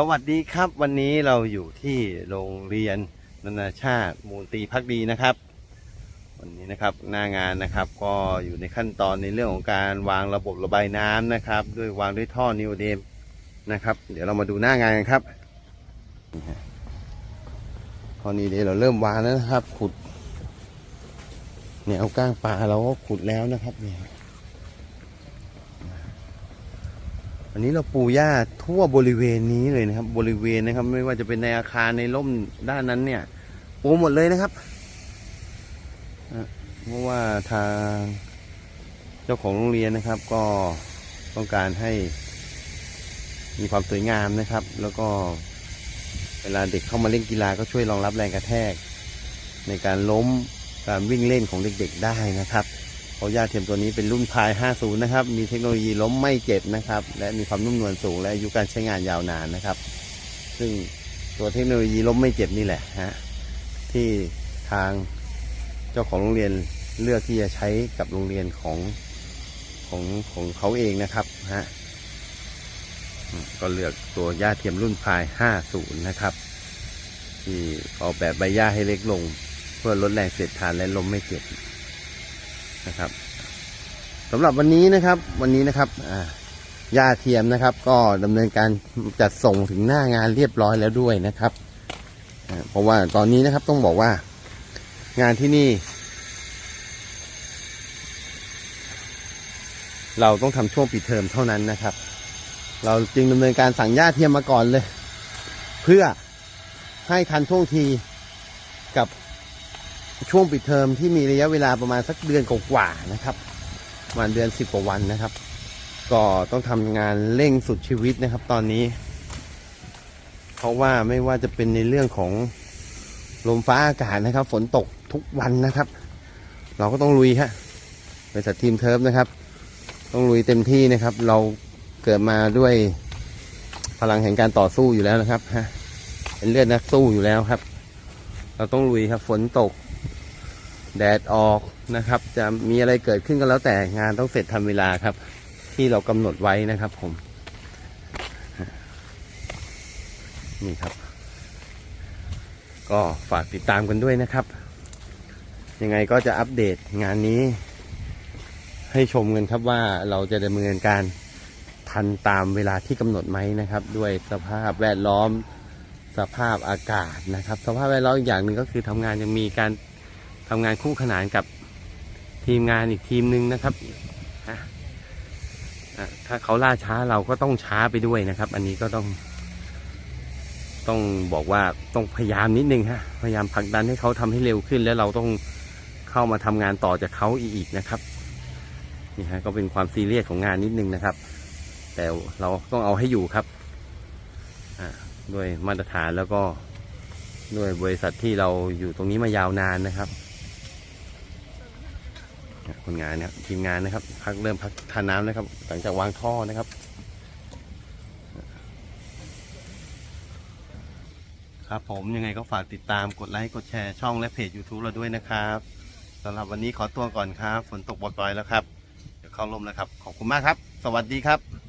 สวัสดีครับวันนี้เราอยู่ที่โรงเรียนนานาชาติมูลตีพักดีนะครับ วันนี้นะครับหน้างานนะครับ ก็อยู่ในขั้นตอนในเรื่องของการวางระบบระบายน้ำนะครับ ด้วยวางด้วยท่อนิวเดมนะครับ เดี๋ยวเรามาดูหน้างานกันครับนี่ฮะท่อนิวเดมเราเริ่มวางแล้วนะครับ ขุดแนวก้างปลาเราก็ขุดแล้วนะครับเนี่ย อันนี้เราปูหญ้าทั่วบริเวณนี้เลยนะครับ บริเวณนะครับ ไม่ว่าจะเป็นในอาคารในร่มด้านนั้นเนี่ยปูหมดเลยนะครับเพราะว่าทางเจ้าของโรงเรียนนะครับ ก็ต้องการให้มีความสวยงามนะครับ แล้วก็เวลาเด็กเข้ามาเล่นกีฬาก็ช่วยรองรับแรงกระแทก ในการล้มการวิ่งเล่นของเด็กๆได้นะครับ เพราะหญ้าเทียมตัวนี้เป็นรุ่นพาย 50 นะครับ มีเทคโนโลยีล้มไม่เจ็บนะครับ และมีความนุ่มนวลสูงและอายุการใช้งานยาวนานนะครับ ซึ่งตัวเทคโนโลยีล้มไม่เจ็บนี่แหละฮะที่ทางเจ้าของโรงเรียนเลือกที่จะใช้กับโรงเรียนของของของเขาเองนะครับฮะก็เลือกตัวหญ้าเทียมรุ่นพาย 50 นะครับ ที่ออกแบบใบหญ้าให้เล็กลง เพื่อลดแรงเสียดทานและล้มไม่เจ็บ นะครับสำหรับวันนี้นะครับวันนี้นะครับอ่าหญ้าเทียมนะครับ ก็ดำเนินการจัดส่งถึงหน้างานเรียบร้อยแล้วด้วยนะครับเพราะว่าตอนนี้นะครับต้องบอกว่า งานที่นี่ เราต้องทำช่วงปิดเทอมเท่านั้นนะครับ เราจึงดำเนินการสั่งหญ้าเทียมมาก่อนเลย เพื่อให้ทันท่วงทีกับ ช่วงปิดเทอมที่มีระยะเวลาประมาณสักเดือนกว่าๆนะครับประมาณเดือนสิบกว่าวันนะครับ ก็ต้องทำงานเร่งสุดชีวิตนะครับ ตอนนี้ เพราะว่าไม่ว่าจะเป็นในเรื่องของลมฟ้าอากาศนะครับ ฝนตกทุกวันนะครับ เราก็ต้องลุยฮะบริษัททีมเทิร์ฟนะครับ ต้องลุยเต็มที่นะครับ เราเกิดมาด้วยพลังแห่งการต่อสู้อยู่แล้วนะครับฮะเป็นเลือดนักสู้อยู่แล้วครับ เราต้องลุยครับ ฝนตก แดดออกนะครับ จะมีอะไรเกิดขึ้นก็แล้วแต่งานต้องเสร็จทันเวลาครับ ที่เรากำหนดไว้นะครับผม นี่ครับ ก็ฝากติดตามกันด้วยนะครับ ยังไงก็จะอัปเดตงานนี้ ให้ชมกันครับว่าเราจะดำเนินการทันตามเวลาที่กำหนดไหมนะครับ ด้วยสภาพแวดล้อมสภาพอากาศนะครับ สภาพแวดล้อมอีกอย่างหนึ่งก็คือทำงานยังมีการ ทำงานคู่ขนานกับทีมงานอีกทีมหนึ่งนะครับถ้าเขาล่าช้าเราก็ต้องช้าไปด้วยนะครับ อันนี้ก็ต้อง ต้องบอกว่าต้องพยายามนิดนึงฮะพยายามผลักดันให้เขาทำให้เร็วขึ้น แล้วเราต้องเข้ามาทำงานต่อจากเขาอีกนะครับนี่ฮะก็เป็นความซีเรียสของงานนิดนึงนะครับ แต่เราต้องเอาให้อยู่ครับด้วยมาตรฐานแล้วก็ด้วยบริษัทที่เราอยู่ตรงนี้มายาวนานนะครับ คนงานนะครับทีมงานนะครับ พักเริ่มพักทานน้ำนะครับ หลังจากวางท่อนะครับ ครับผมยังไงก็ฝากติดตามกดไลค์กดแชร์ช่องและเพจ YouTube เราด้วยนะครับสำหรับวันนี้ขอตัวก่อนครับ ฝนตกปล่อยๆแล้วครับ เดี๋ยวเข้าลมแล้วครับ ขอบคุณมากครับ สวัสดีครับ